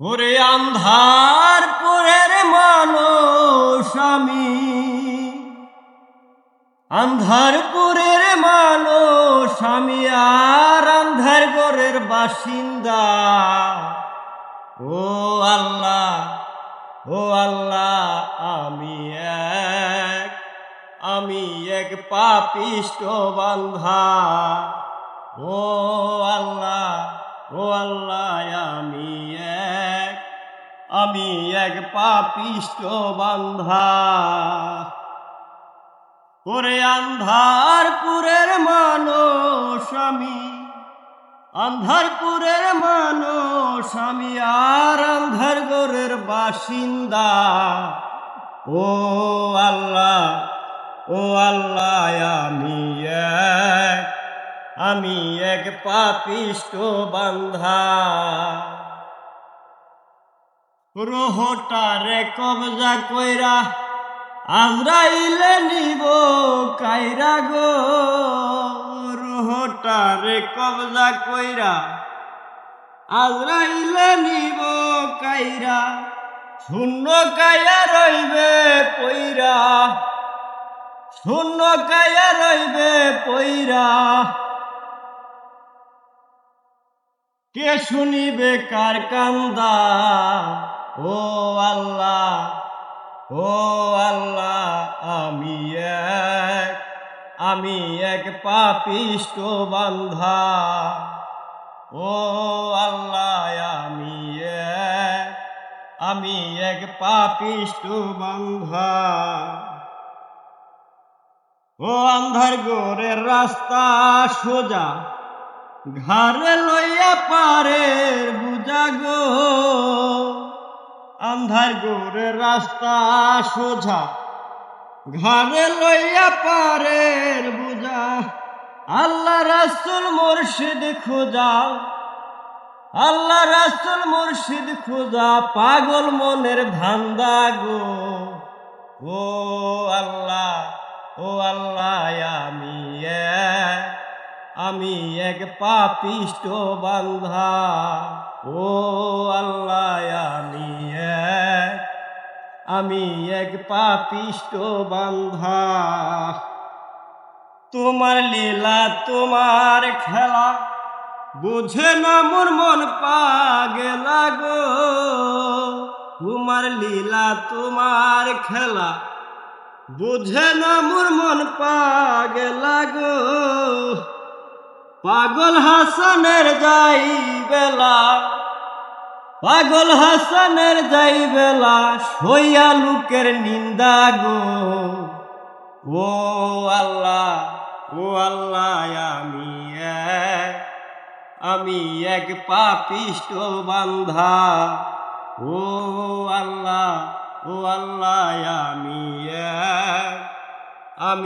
ওরে আন্ধার পুরের মানুষ আমি। আন্ধারপুরের মানুষ আমি আর আন্ধার ঘরের বাসিন্দা। ও আল্লাহ ও আল্লাহ, আমি এক আমি এক পাপিষ্ট বান্ধা। ও আল্লাহ ও আল্লাহ, আমি আমি এক পাপিষ্ট বান্ধা। ওরে আন্ধারপুরের মানুষ আমি, আন্ধারপুরের মানুষ আমি আর আন্ধার গোরের বাসিন্দা। ও আল্লাহ ও আল্লাহ, আমি এক আমি এক পাপিষ্ট বান্ধা। রোহটারে কবজা কইরা আজরাইলে নিব কাইরা গো। রোহটারে কবজা কইরা আজরাইলে নিব কাইরা। শূন্য কায়া রইবে পইরা। শূন্য কায়া রইবে পইরা। কে শুনিবে কার কান্দা? ও আল্লাহ ও আল্লাহ, আমি এক আমি এক পাপিষ্ট বান্ধা। ও আল্লাহ, আমি এক আমি এক পাপিষ্ট বান্ধা। ও আন্ধার গোরের রাস্তা সোজা ঘরে লইয়া পারে বুঝা গো। আন্ধার গোরে রাস্তা সোজা। ঘরে লইয়া পারের বুঝা। আল্লাহ রাসুল মুর্শিদ খোঁজা। আল্লাহ রাসুল মুর্শিদ খোঁজা, পাগল মনের ধান্দা গো। ও আল্লাহ ও আল্লাহ, আমি আমি এক পাপিষ্ট বান্ধা ও আল্লাহ, আমি আমি এক পাপিষ্ট বান্ধা। তোমার লীলা, তোমার খেলা, বুঝে না মোর মন পাগেলা গো। তোমার লীলা, তোমার খেলা, বুঝে না মোর মন পাগেলা গো। পাগল হাসানের যাই বেলা পাগল হাসানের যাই বেলা, সইয়া লোকের নিন্দা গো। ও আল্লাহ ও আল্লাহ, আমি আমি এক পাপিষ্ট বান্ধা ও আল্লাহ ও আল্লাহ, আমি আমি